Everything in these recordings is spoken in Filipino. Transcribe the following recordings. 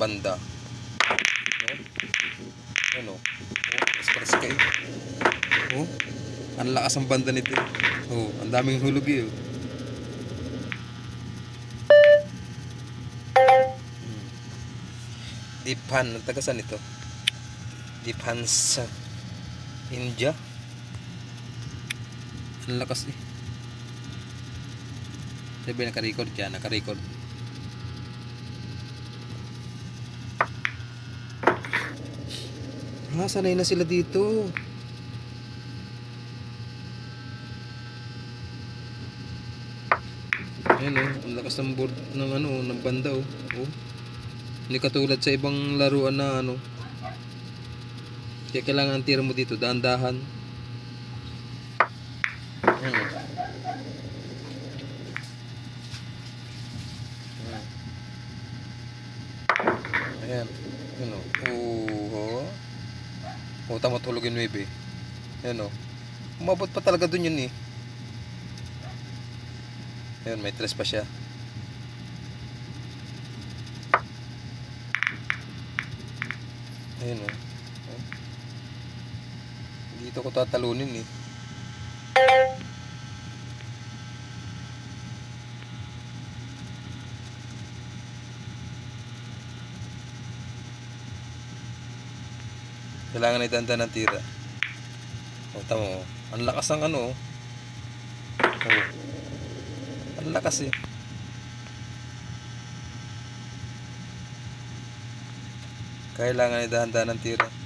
banda. Yan. Ano? Oh, express kayo. Oh, ang lakas ang banda nito. Oh, ang daming hulog eh. oh. Hmm. Dipan, ang taga saan ito? Dipan sa India. Ang lakas eh. Sabi naka-record dyan, naka-record. Ah, sanay na sila dito. Ayan oh, ang lakas ng board ng ano, ng banda oh. oh. Hindi katulad sa ibang laruan na ano. Kaya kailangan ang tira mo dito, dahan-dahan. Ayan oh. Ayan. Ayan o. Oo. O, tama tulog yung 9. Ayan o. Umabot pa talaga dun yun eh. Ayan, may tres pa siya. Ayan o. Oh. Dito ko tatalunin eh. Kailangan idanda ng tira. O, tama mo. Ang lakas ng ano. oh. Oh. Ang lakas eh. Kailangan idanda ng tira.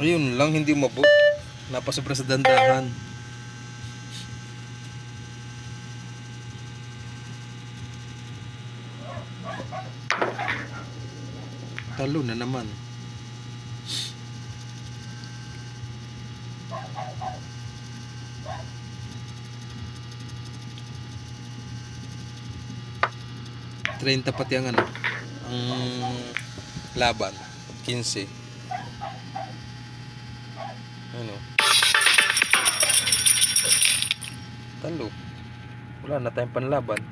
Ayun lang, hindi umabot. Napasobra sa dandahan. Talo na naman. Treinta pati ang ano, ang laban. 15. Ano? Talo. Wala na tayong panlaban.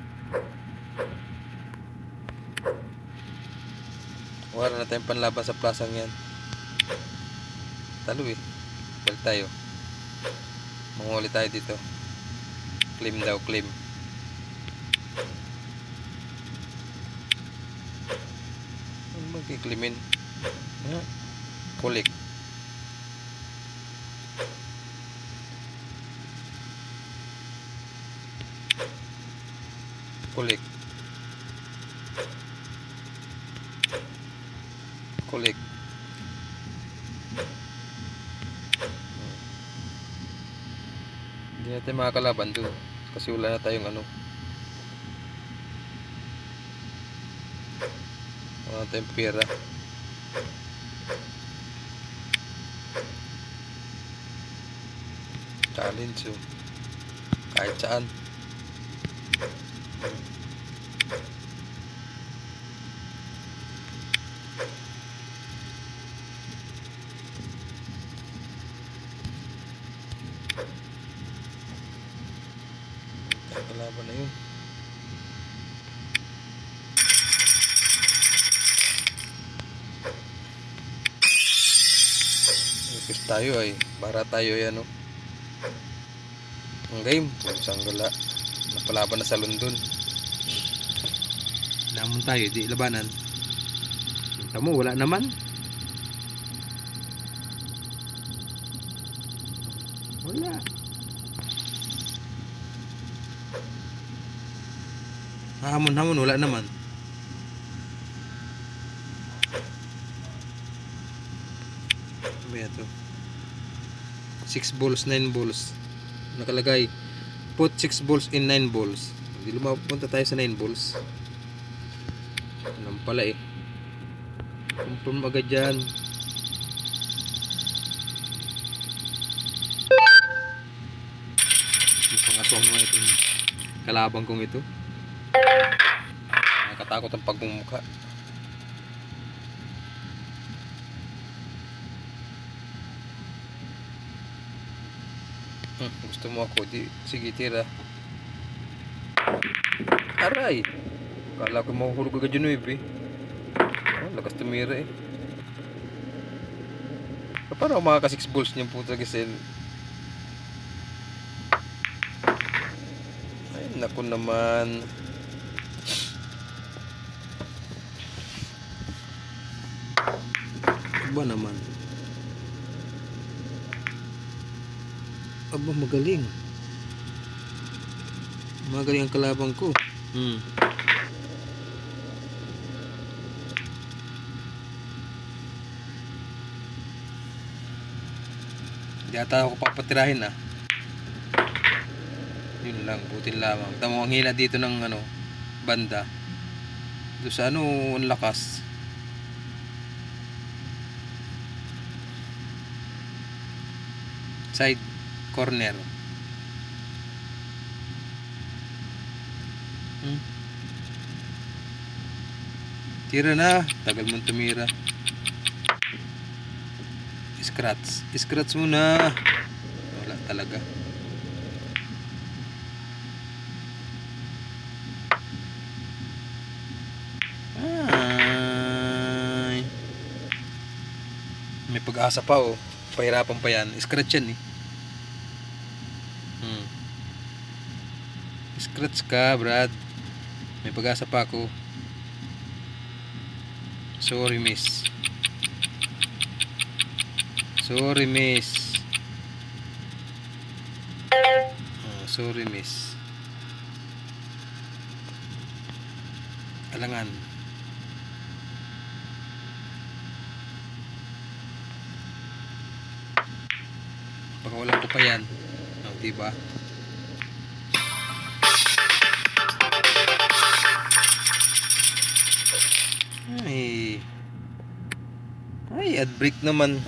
Wala na tayong panlaban sa plasang yan. Talo eh. Balik tayo. Manghuli tayo dito. Claim daw, claim. Ano magkiklimin? Ha? Kulik. Kulik. Kulik. Hindi natin makakalaban doon. Kasi wala na tayong ano. Wala na tayong pera. Challenge oh. Kahit saan. Kalaban na yun. Ikis tayo ay. Para tayo ay ano. Ang game. Isang gala. Napalaban na sa London. Lamon tayo. Di labanan. Kita mo. Wala naman. Wala. Hamon-hamon, wala naman. Ano ba yan to? 6 balls, 9 balls. Nakalagay, put 6 balls in 9 balls. Hindi lumapunta tayo sa 9 balls. Alam pala eh. Confirm agad dyan. Mukhang aswang naman itong kalabang kong ito. Nakakatakot ang pagmumukha. Hmm, gusto mo ako, di, sige tira. Aray! Kala ko makukulog agad yung 9 eh. Oh, lakas tumira eh. Paano mga ka 6 balls niyang puta gisel? Ay, naku naman. Iba naman. Aba, magaling. Magaling ang kalabang ko. Hmm. Hindi ata ako papatirahin ah. Yun lang, butin lamang. Tamo ang hina dito ng ano, banda. Doon sa ano, ang lakas. Side corner. Hmm. Tira na. Tagal mong tumira. Scratch. Scratch muna. Wala talaga. Ay. May pag-asa pa oh. Pahirapan pa yan. Scratch yan eh. Hmm. Scratch ka, Brad. May pag-asa pa ako. Sorry, miss. Sorry, miss. Oh, sorry, miss. Alangan. Pakawalan ko pa yan. Oh, diba? Ay. Ay, ad break naman.